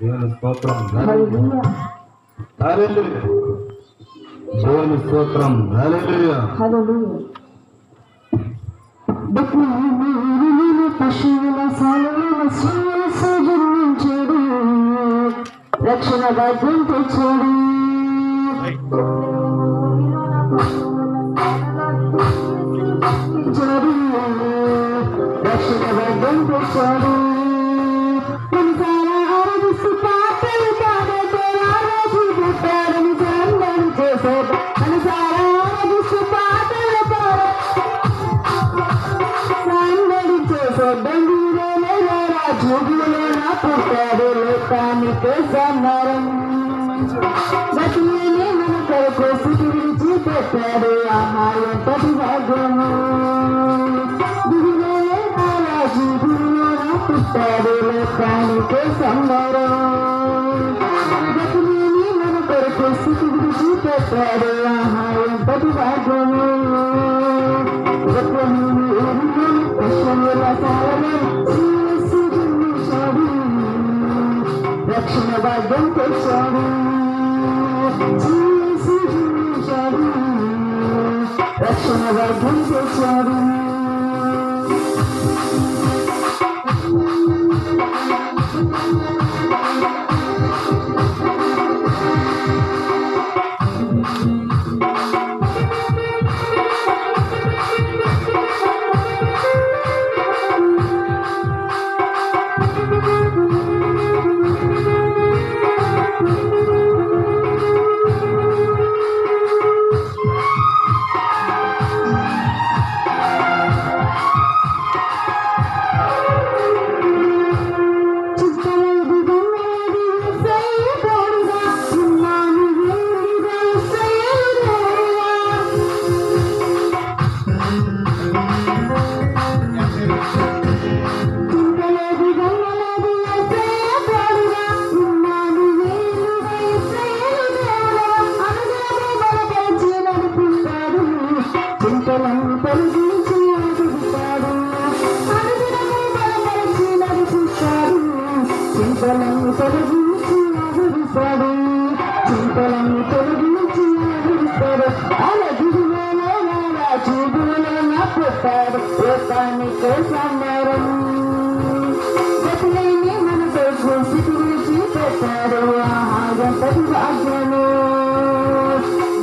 దేవుని స్తోత్రం హల్లెలూయా హల్లెలూయా. దేవుని స్తోత్రం హల్లెలూయా. హల్లెలూయా బెత్లెహేములోని పశువుల సాలలో శ్రీయేసు జన్మించాడు రక్షణ భాగ్యం తెచ్చాడు తెచ్చాడు. రక్షణ భాగ్యం తెచ్చాడు రాజుగులో నా పుట్టాడు లోకానికి సమరం బతులనే మన కొరకు స్థితి విడిచి పెట్టాడు ఆహా ఎంతటి భాగ్యము దిగులే నా రాజుగులో నా పుట్టాడు లోకానికి సమరం బతులనే మన కొరకు స్థితి విడిచి పెట్టాడు ఆహా ఎంతటి భాగ్యము రక్షణ direction of identification. Direction of identification. చూపులో నా పుట్టాడు లోకానికి సమరం గతులైన గురించి పెట్టాడు ఆహా గంటది భాగ్యము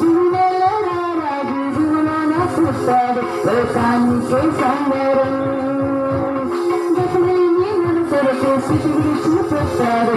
దిగువలో నా రాజు? దిగువలో నా పుట్టాడు లోకానికి సమరం గురించి పెట్టాడు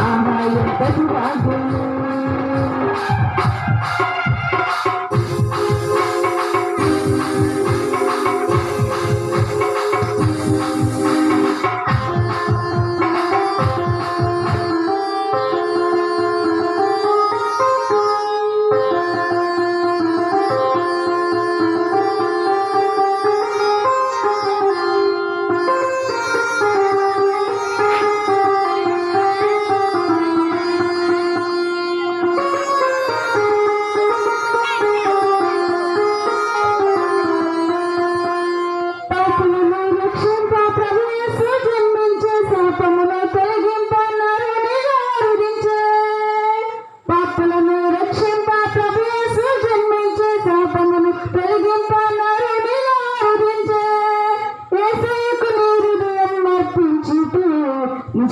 ஆமாயம் பசுவாகும்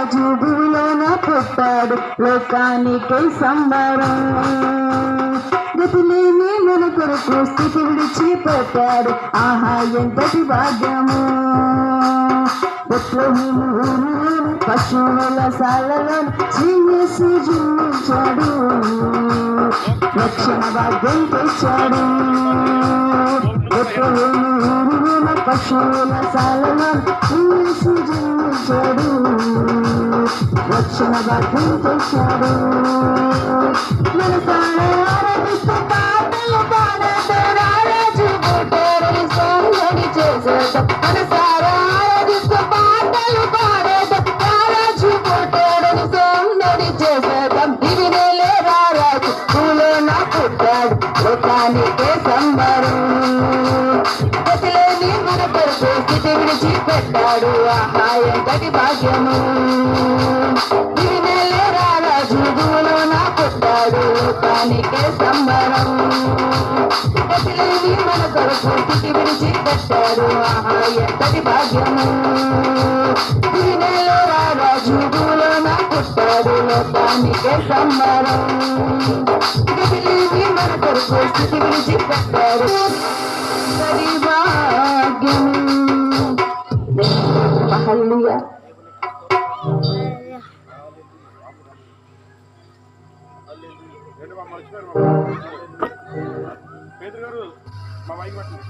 రాజు భూమిలోన పుట్టాడు. లోకానికి సంబరం. గతిలేని మన కొరకు స్థితి విడిచి పెట్టాడు ఆహా ఎంతటి భాగ్యము. పశువుల సాలలో శ్రీయేసు జన్మించాడు రక్షణ భాగ్యం తెచ్చాడు. పశువుల సాలలో శ్రీయేసు జన్మించాడు రక్షణ భాగ్యం చేశాడు మన ఆరాధిస్తూ పాటలు రారాజు మనసారా ఆరాధిస్తూ చేస్తాడు పెట్టాడు ఎంతటి భాగ్యము. ఇది నా పుట్టాడు సంబరం. మన కొరకు స్థితి విడిచి పెట్టాడు ఆహా ఎంతటి భాగ్యము. ఇది రారా రారాజు నా పుట్టాడు లోకానికే సంబరం మన కొరకు స్థితి విడిచి పెట్టాడు. భాగ్యము. హల్లెలూయా పేదరు గారు మా వైఫ్ పట్టింది